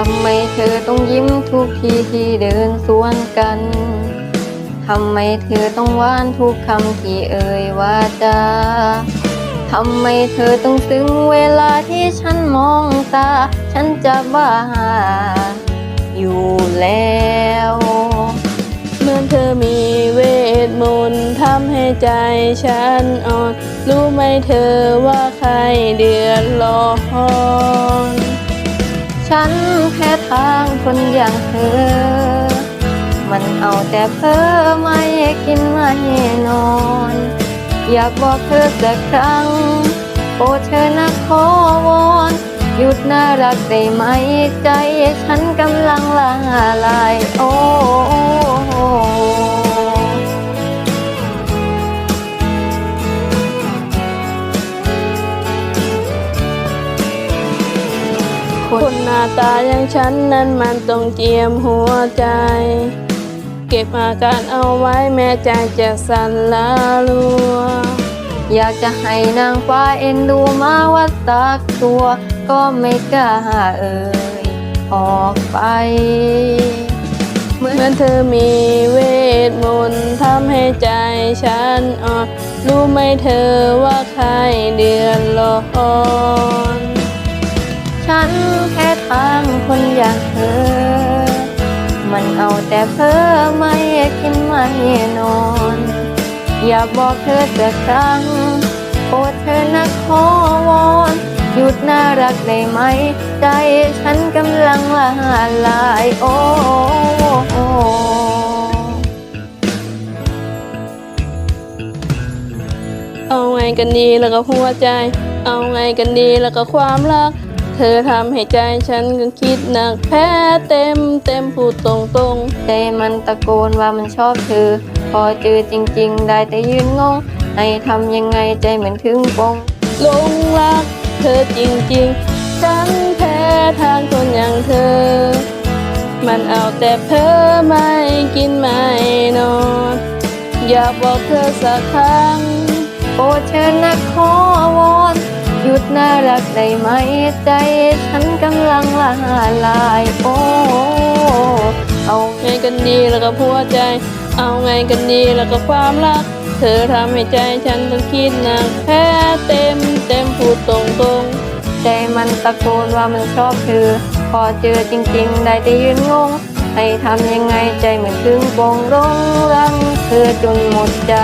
ทำไมเธอต้องยิ้มทุกทีที่เดินสวนกัน ทำไมเธอต้องหวานทุกคำที่เอ่ยว่าจา ทำไมเธอต้องซึ้งเวลาที่ฉันมองตา ฉันจะบ้าอยู่แล้ว เหมือนเธอมีเวทมนต์ทำให้ใจฉันอ่อน รู้ไหมเธอว่าใครเดือดร้อนฉัน ข้างคนอย่างเธอ มันเอาแต่เพ้อไม่กินไม่นอน อยากบอกเธอสักครั้งโปรดเธอนะขอวอนหยุดน่ารักได้ไหมใจฉันกำลังละลายโอ้ ตาอย่างฉันนั้นมันต้องเจียมหัวใจ เก็บอาการเอาไว้แม้ใจจะสั่นละลัว อยากจะให้นางฟ้าเอ็นดูมาว่าสักตัว ก็ไม่กล้าเอ่ยออกไป เหมือนเธอมีเวทมนต์ทำให้ใจฉันอ่อนรู้ไหมเธอว่าใครเดือดร้อน แต่เพ้อไม่กินไม่นอน อยากบอกเธอสักครั้งโปรดเธอนะขอวอนหยุดน่ารักได้ไหม ใจฉันกำลังละลายโอ้เอาไงกันดีแล้วก็หัวใจ เอาไงกันดีแล้วก็ความรัก เธอทำให้ใจฉันก็คิดหนักแพ้เต็มเต็มพูดตรงตรงใจมันตะโกนว่ามันชอบเธอ พอเจอจริง ๆ ได้แต่ยืนงงให้ทำยังไงใจเหมือนถึงปงๆหลงรักเธอจริง ๆ ฉันแพ้ทางคนอย่างเธอ มันเอาแต่เพ้อไม่กินไม่นอน อยากบอกเธอสักครั้งโปรดเชิญนะขอวอน หยุดน่ารักได้ไหมใจฉันกำลังละลายโอ้เอาไงกันดีแล้วก็หัวใจ เอาไงกันดีแล้วก็ความรัก เธอทำให้ใจฉันต้องคิดหนักแพ้เต็มเต็มพูดตรงตรงใจมันตะโกนว่ามันชอบเธอพอเจอจริง ๆ ได้แต่ยืนงงให้ทำยังไงใจเหมือนถึงปงรงรังเธอจนหมดใจ